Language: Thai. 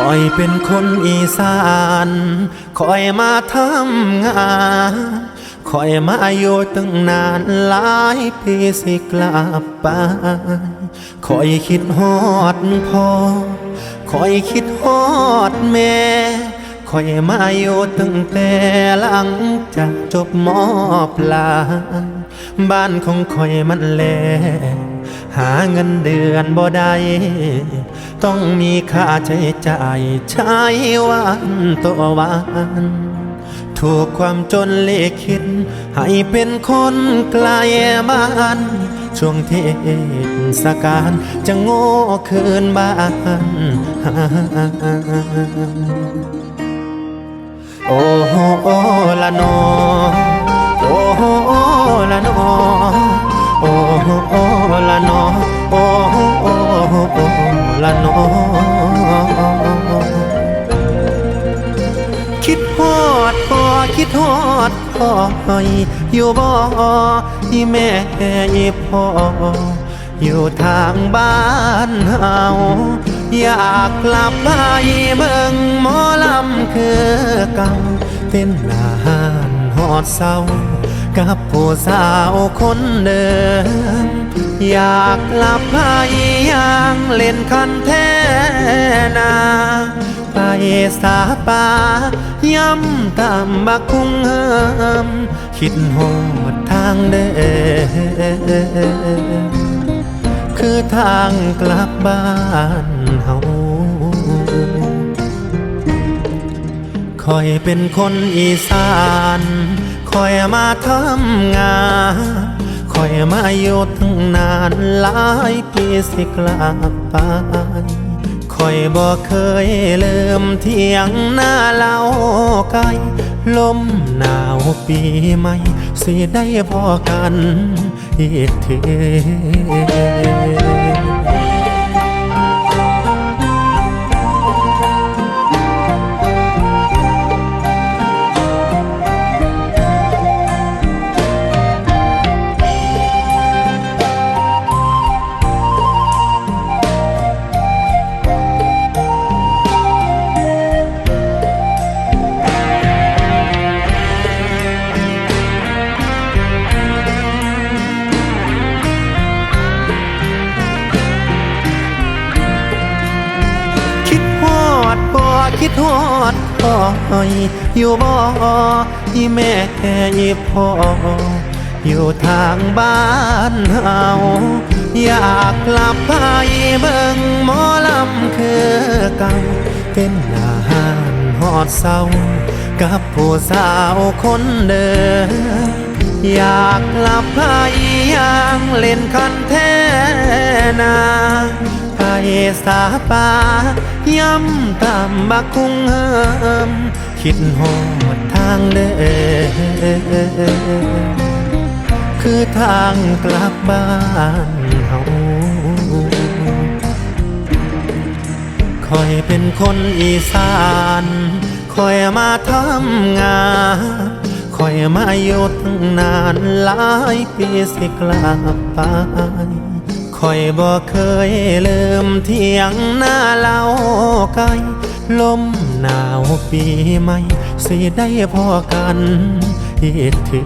คอยเป็นคนอีสานคอยมาทำงานคอยมาอยู่ตั้งนานหลายปีสิกลับไปคอยคิดฮอดพ่อคอยคิดฮอดแม่ คอยมาอยู่ตั้งแต่หลังจากจบมอปลา บ้านของคอยมันแล หาเงินเดือนบ่ได้ต้องมีค่าใช้จ่ายใช้วันต่อวันถูกความจนเลขิตให้เป็นคนไกลบ้านช่วงเทศกาลจะโง่คืนบ้าน โอ้โอ้ละนอโอ้โอ้ละนอโอ้โอ้ละนอโอ้โอ้ละนอคิดฮอดพ่อคิดฮอดพ่ออยู่บ่ที่แม่อีพ่ออยู่ทางบ้านเฮา อยากกลับไปเบิ่งหมอลำคือเก่าเต้นหน้าห้านหอดเศร้า กับผู้สาวคนเดิมอยากกลับไปยังเล่นคันแท่นาไปสาปาย้ำตามบักคุงเฮิมคิดโหดทางเดิน คือทางกลับบ้านเฮาคอยเป็นคนอีสานคอยมาทำงานคอยมาอยู่ตั้งนานหลายปีสิกลับไปคอยบ่เคยลืมเที่ยงหน้าเล่าไกล ลมหนาวปีใหม่สิได้พอกันอีกที คิดฮอดพ่ออยู่บ่ที่แม่อีพ่ออยู่ทางบ้านเฮาอยากกลับไปเบิ่งหมอลำคือเก่าเป็นอาหารหอดเศร้ากับผู้สาวคนเดิมอยากกลับไปยังเล่นคันแท่นา ไปสาปาย้ำตามบักคุงเฮิมคิดหอดทางเดินคือทางกลับบ้านเฮาคอยเป็นคนอีสานคอยมาทำงานคอยมาอยู่ตั้งนานหลายปีสิกลับไป คอยบ่เคยลืมเที่ยงหน้าเล่าไกลลมหนาวปีใหม่สิได้พอกันอีกที